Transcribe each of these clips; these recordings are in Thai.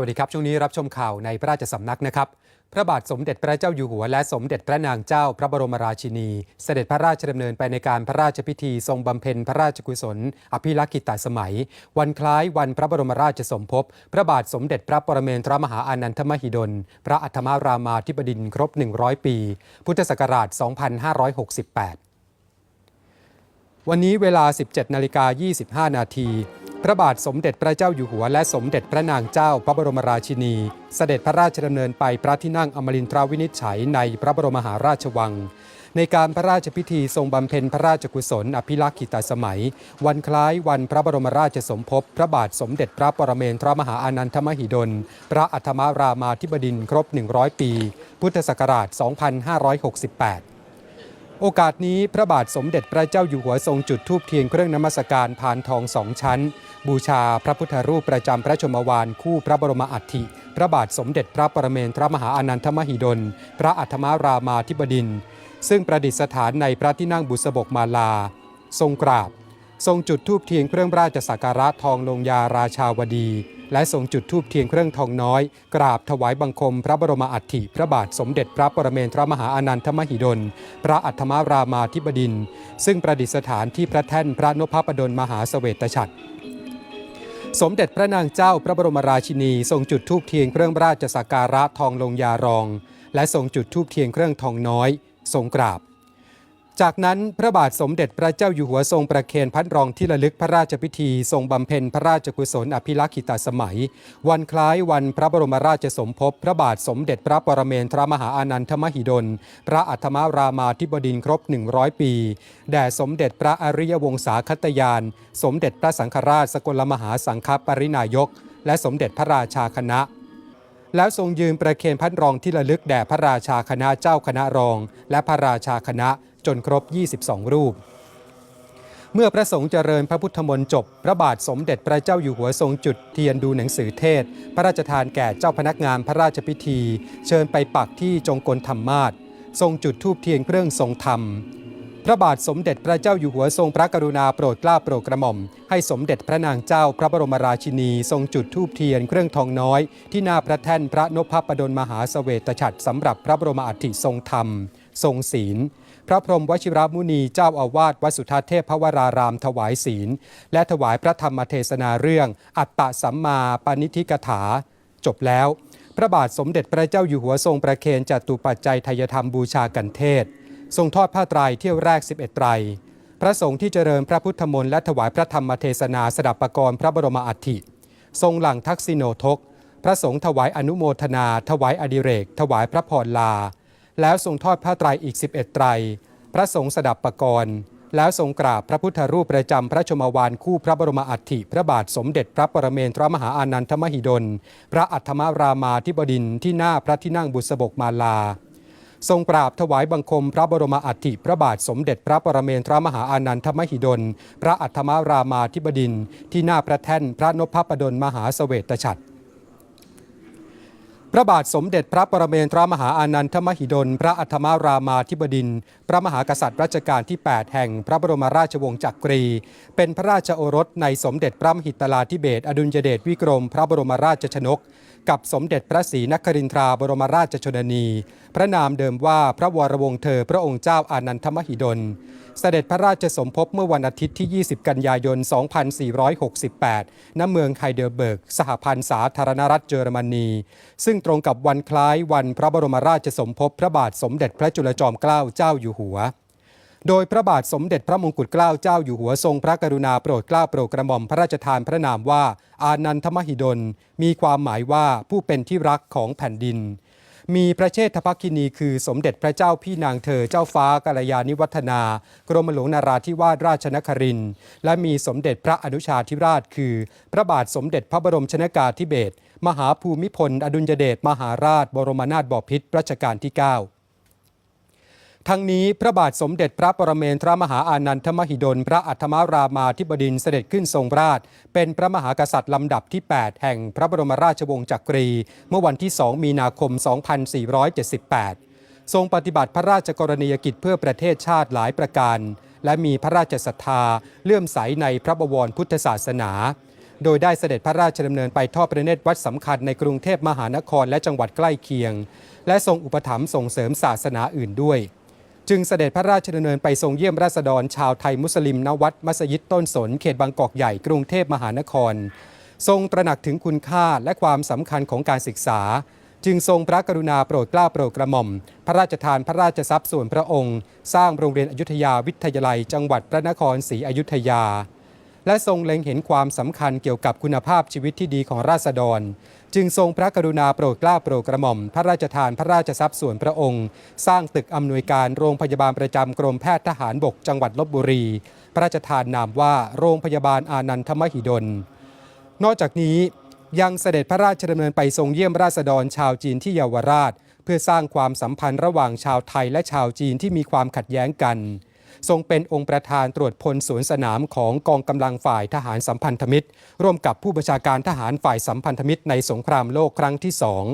วัสดีครับ ช่วงนี้รับชมข่าวในพระราชสำนักนะครับ พระบาทสมเด็จพระเจ้าอยู่หัว และสมเด็จพระนางเจ้าพระบรมราชินี เสด็จพระราชดำเนินไปในการพระราชพิธีทรงบำเพ็ญพระราชกุศล อภิรักษ์กิตตสมัย วันคล้ายวันพระบรมราชสมภพพระบาทสมเด็จพระปรเมนทรมหาอานันทมหิดล พระอัฐมารามาธิบดินทร์ครบ 100 ปี พุทธศักราช 2568 วันนี้เวลา 17นาฬิกา25นาที พระบาทสมเด็จพระเจ้าอยู่หัวและสมเด็จพระนางเจ้าพระบรมราชินี เสด็จพระราชดำเนินไปพระที่นั่งอมรินทราวินิจฉัยในพระบรมมหาราชวัง ในการพระราชพิธีทรงบำเพ็ญพระราชกุศล อภิรักษ์กิตสมัย วันคล้ายวันพระบรมราชสมภพพระบาทสมเด็จพระปรเมนทรมหาอานันทมหิดล พระอัฐมารามาธิบดินทร์ครบ 100 ปี พุทธศักราช 2568 โอกาสนี้พระบาทสมเด็จพระเจ้าอยู่หัวทรงจุดธูปเทียนเครื่องนมัสการพานทองสองชั้น บูชาพระพุทธรูปประจำพระชมวานคู่พระบรมอัฐิ พระบาทสมเด็จพระปรเมนทรมหาอานันทมหิดล พระอัฐมารามาธิบดิน ซึ่งประดิษฐานในพระที่นั่งบุษบกมาลา ทรงกราบ ทรงจุดธูปเทียนเครื่องราชสักการะทองลงยาราชาวดี และทรงจุดธูปเทียนเครื่องทองน้อย กราบถวายบังคมพระบรมอัฐิพระบาทสมเด็จพระปรเมนทรมหาอานันทมหิดล พระอัฐมารามาธิบดิน ซึ่งประดิษฐานที่พระแท่นพระนพพดลมหาเสวตฉัตรสมเด็จพระนางเจ้าพระบรมราชินีทรงจุดธูปเทียนเครื่องราชสักการะทองลงยารอง และทรงจุดธูปเทียนเครื่องทองน้อย ทรงกราบ จากนั้นพระบาทสมเด็จพระเจ้าอยู่หัวทรงประเคนพัดรองที่ระลึกพระราชพิธี ทรงบำเพ็ญพระราชกุศลอภิรักษิตสมัย วันคล้ายวันพระบรมราชสมภพพระบาทสมเด็จพระปรเมนทรมหาอานันทมหิดล พระอัฐมารามาธิบดินทร์ครบ 100 ปี แด่สมเด็จพระอริยวงศาคตยาน สมเด็จพระสังฆราชสกลมหาสังฆปรินายก และสมเด็จพระราชาคณะแล้วทรงยืนประเคนพัดรองที่ระลึกแด่พระราชาคณะเจ้าคณะรอง และพระราชาคณะ จนครบ 22 รูป เมื่อพระสงฆ์เจริญพระพุทธมนต์จบ พระบาทสมเด็จพระเจ้าอยู่หัวทรงจุดเทียนดูหนังสือเทศ พระราชทานแก่เจ้าพนักงานพระราชพิธี เชิญไปปักที่จงกลธรรมาศทรงจุดธูปเทียนเครื่องทรงธรรมพระบาทสมเด็จพระเจ้าอยู่หัวทรงพระกรุณาโปรดเกล้าโปรดกระหม่อม ให้สมเด็จพระนางเจ้าพระบรมราชินีทรงจุดธูปเทียนเครื่องทองน้อย ที่หน้าพระแท่นพระนพพดลมหาเสวตฉัตรสำหรับพระบรมอัฐิทรงธรรม ทรงศีล พระพรหมวชิรมุนีเจ้าอาวาสวัดสุทัศเทพวรารามถวายศีล และถวายพระธรรมเทศนาเรื่อง อัตตสัมมาปณิธิกถา จบแล้ว พระบาทสมเด็จพระเจ้าอยู่หัวทรงประเคนจตุปัจจัยทยธรรมบูชากันเทศ ทรงทอดผ้าไตรเที่ยวแรก 11ไตรพระสงฆ์ที่เจริญพระพุทธมนต์และถวายพระธรรมเทศนาสดับประกรณ์พระบรมอัฐิ ทรงหลังทักษิโนทก พระสงฆ์ถวายอนุโมทนา ถวายอดิเรก ถวายพระพรลา แล้วทรงทอดผ้าไตรอีก 11 ไตร พระสงฆ์สดับปกรณ์ แล้วทรงกราบพระพุทธรูปประจำพระชมวานคู่พระบรมอัฐิพระบาทสมเด็จพระปรเมนทรมหาอานันทมหิดล พระอัฐมารามาธิบดินที่หน้าพระที่นั่งบุษบกมาลา ทรงกราบถวายบังคมพระบรมอัฐิพระบาทสมเด็จพระปรเมนทรมหาอานันทมหิดล พระอัฐมารามาธิบดินที่หน้าพระแท่นพระนพพระดลมหาเสวตฉัตร ระบาทสมเด็จพระปรเมนทรมหาอานันทมหิดล พระอัฐมารามาธิบดิน พระมหากษัตริย์รัชกาลที่ 8 แห่งพระบรมราชวงศ์จักรี เป็นพระราชโอรสในสมเด็จพระมหิตลาธิเบศอดุลยเดชวิกรม พระบรมราชชนก กับสมเด็จพระศรีนครินทราบรมราชชนนี พระนามเดิมว่าพระวรวงศ์เธอพระองค์เจ้าอานันทมหิดล เสด็จพระราชสมภพเมื่อวันอาทิตย์ที่ 20 กันยายน 2468 ณ เมืองไฮเดลเบิร์ก สหพันธ์สาธารณรัฐเยอรมนี ซึ่งตรงกับวันคล้ายวันพระบรมราชสมภพพระบาทสมเด็จพระจุลจอมเกล้าเจ้าอยู่หัว โดยพระบาทสมเด็จพระมงกุฎเกล้าเจ้าอยู่หัวทรงพระกรุณาโปรดเกล้าโปรดกระหม่อมพระราชทานพระนามว่า อานันทมหิดล มีความหมายว่าผู้เป็นที่รักของแผ่นดิน มีพระเชษฐภคินีคือสมเด็จพระเจ้าพี่นางเธอเจ้าฟ้ากัลยาณิวัฒนากรมหลวงนาราธิวาสราชนครินและมีสมเด็จพระอนุชาธิราช คือ พระบาทสมเด็จพระบรมชนากาธิเบศรมหาภูมิพล อดุลยเดชมหาราช บรมนาถบพิตรรัชกาลที่ 9 ทั้งนี้พระบาทสมเด็จพระปรเมนทรมหาอานันทมหิดล พระอัฐมารามาธิบดินเสด็จขึ้นทรงราช เป็นพระมหากษัตริย์ลำดับที่ 8 แห่งพระบรมราชวงศ์จักรี เมื่อวันที่ 2 มีนาคม 2478 ทรงปฏิบัติพระราชกรณียกิจเพื่อประเทศชาติหลายประการ และมีพระราชศรัทธาเลื่อมใสในพระบวรพุทธศาสนา โดยได้เสด็จพระราชดำเนินไปทอดพระเนตรวัดสำคัญในกรุงเทพมหานครและจังหวัดใกล้เคียง และทรงอุปถัมภ์ส่งเสริมศาสนาอื่นด้วย จึงเสด็จพระราชดำเนินไปทรงเยี่ยมราษฎรชาวไทยมุสลิมณวัดมัสยิดต้นสน เขตบางกอกใหญ่กรุงเทพมหานคร ทรงตระหนักถึงคุณค่าและความสำคัญของการศึกษา จึงทรงพระกรุณาโปรดเกล้าโปรดกระหม่อม พระราชทานพระราชทรัพย์ส่วนพระองค์ สร้างโรงเรียนอยุธยาวิทยาลัย จังหวัดพระนครศรีอยุธยา และทรงเล็งเห็นความสำคัญเกี่ยวกับคุณภาพชีวิตที่ดีของราษฎร จึงทรงพระกรุณาโปรดเกล้าโปรดกระหม่อม พระราชทานพระราชทรัพย์ส่วนพระองค์ สร้างตึกอำนวยการโรงพยาบาลประจำกรมแพทย์ทหารบกจังหวัดลบบุรี พระราชทานนามว่าโรงพยาบาลอานันทมหิดล นอกจากนี้ยังเสด็จพระราชดำเนินไปทรงเยี่ยมราษฎรชาวจีนที่เยาวราช เพื่อสร้างความสัมพันธ์ระหว่างชาวไทยและชาวจีนที่มีความขัดแย้งกัน ทรงเป็นองค์ประธานตรวจพลสวนสนามของกองกำลังฝ่ายทหารสัมพันธมิตร ร่วมกับผู้บัญชาการทหารฝ่ายสัมพันธมิตรในสงครามโลกครั้งที่สอง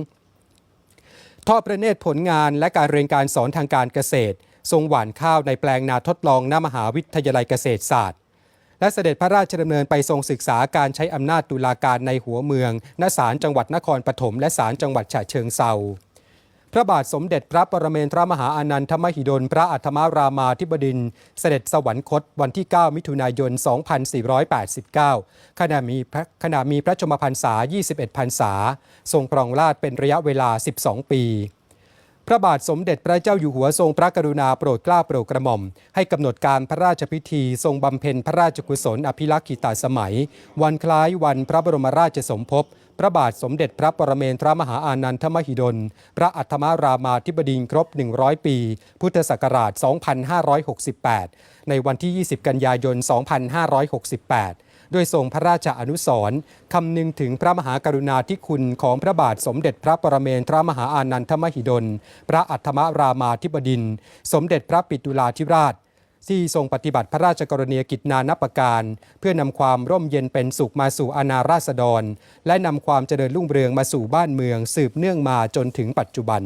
ทอดพระเนตรผลงานและการเรียนการสอนทางการเกษตร ทรงหว่านข้าวในแปลงนาทดลองณมหาวิทยาลัยเกษตรศาสตร์ และเสด็จพระราชดำเนินไปทรงศึกษาการใช้อำนาจตุลาการในหัวเมืองณศาลจังหวัดนครปฐมและศาลจังหวัดฉะเชิงเซา พระบาทสมเด็จพระปรเมนทรมหาอานันทมหิดล พระอัฐมารามาธิบดิน เสด็จสวรรคตวันที่ 9 มิถุนายน 2489 ขณะมีขณะมีพระชมพรรษา 21 พรรษา ทรงปรองราชเป็นระยะเวลา 12 ปีพระบาทสมเด็จพระเจ้าอยู่หัวทรงพระกรุณาโปรดเกล้าโปรดกระหม่อม ให้กำหนดการพระราชพิธีทรงบำเพ็ญพระราชกุศลอภิรักษิตาสมัย วันคล้ายวันพระบรมราชสมภพ พระบาทสมเด็จพระปรเมนทรมหาอานันทมหิดล พระอัฐมารามาธิบดีครบ 100 ปี พุทธศักราช 2568 ในวันที่ 20 กันยายน 2568 โดยทรงพระราชอนุสรณ์คำนึงถึงพระมหากรุณาธิคุณของพระบาทสมเด็จพระปรเมนทรมหาอานันทมหิดล พระอัฐมารามาธิบดินทร์สมเด็จพระปิตุลาธิราช ที่ทรงปฏิบัติพระราชกรณียกิจนานับประการ เพื่อนำความร่มเย็นเป็นสุขมาสู่อาณาราษฎร และนำความเจริญรุ่งเรืองมาสู่บ้านเมือง สืบเนื่องมาจนถึงปัจจุบัน